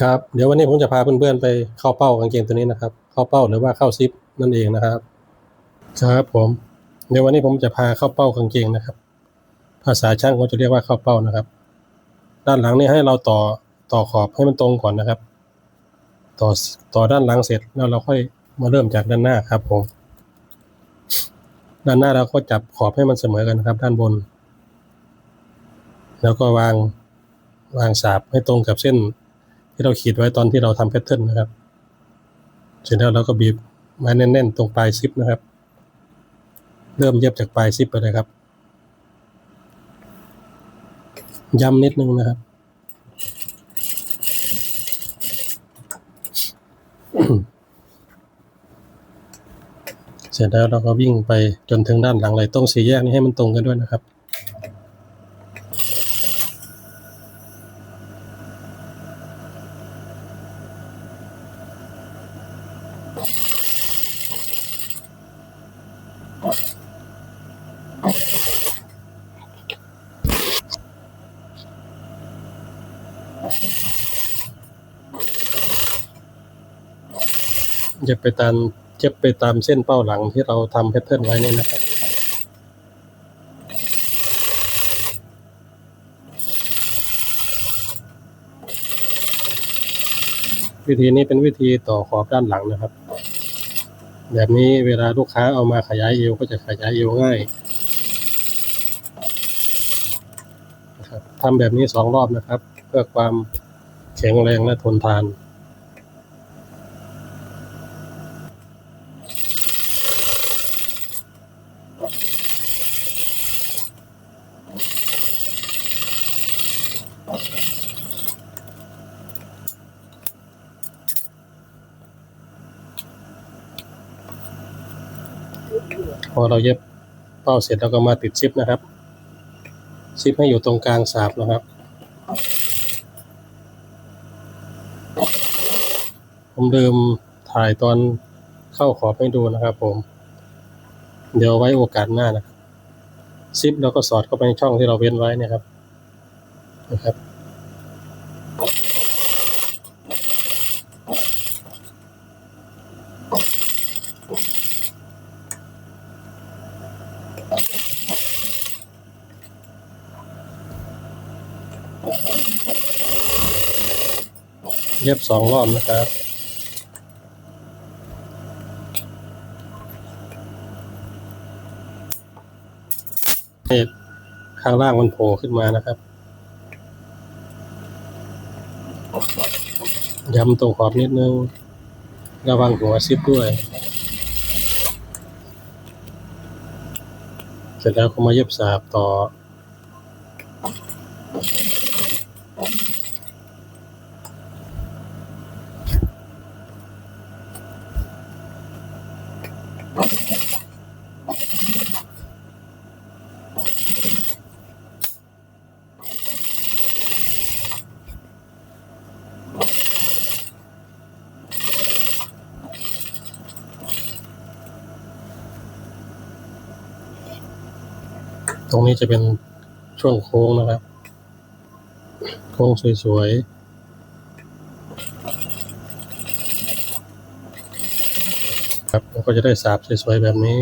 ครับเดี๋ยววันนี้ผมจะพาเพื่อนๆไปเข้าเป้ากางเกงตัวนี้นะครับ เข้าเป้าหรือว่าเข้าซิปนั่นเองนะครับครับผม เดี๋ยววันนี้ผมจะพาเข้าเป้ากางเกงนะครับ ภาษาช่างเขาจะเรียกว่าเข้าเป้านะครับ ด้านหลังนี่ให้เราต่อต่อขอบให้มันตรงก่อนนะครับ ต่อต่อด้านหลังเสร็จแล้วเราค่อยมาเริ่มจากด้านหน้าครับผมด้านหน้าเราก็จับขอบให้มันเสมอกันนะครับ ด้านบน แล้วก็วางวางสาบให้ตรงกับเส้น ที่เราขีดไว้ตอนที่เราทำแพทเทิร์นนะครับ เสร็จแล้วเราก็บีบม้แน่นๆ ตรงปลายซิปนะครับ เริ่มเย็บจากปลายซิปไปเลยครับ ย้ำนิดนึงนะครับ เสร็จแล้วเราก็วิ่งไปจนถึงด้านหลังเลยตรงสี่แยกนี้ให้มันตรงกันด้วยนะครับ เย็บไปตามเย็บไปตามเส้นเป้าหลังที่เราทำแพทเทิร์นไว้นี่นะครับวิธีนี้เป็นวิธีต่อขอบด้านหลังนะครับ แบบนี้เวลาลูกค้าเอามาขยายเอวก็จะขยายเอวง่ายนะครับทำแบบนี้สองรอบนะครับ เพื่อความแข็งแรงและทนทาน พอเราเย็บเป้าเสร็จเราก็มาติดซิปนะครับ ซิปให้อยู่ตรงกลางสาบนะครับ ผมลืมถ่ายตอนเข้าขอบให้ดูนะครับผม เดี๋ยวไว้โอกาสหน้านะครับ ซิปเราก็สอดเข้าไปในช่องที่เราเว้นไว้นะครับนะครับ เย็บสองรอบนะครับให้ข้างล่างมันโผล่ขึ้นมานะครับ ย้ำตรงขอบนิดนึง ระวังหัวซิปด้วย เสร็จแล้วก็มาเย็บสาบต่อ รงนี้จะเป็นช่วงโค้งนะครับ โค้งสวยๆ ครับเราก็จะได้สาบสวยๆแบบนี้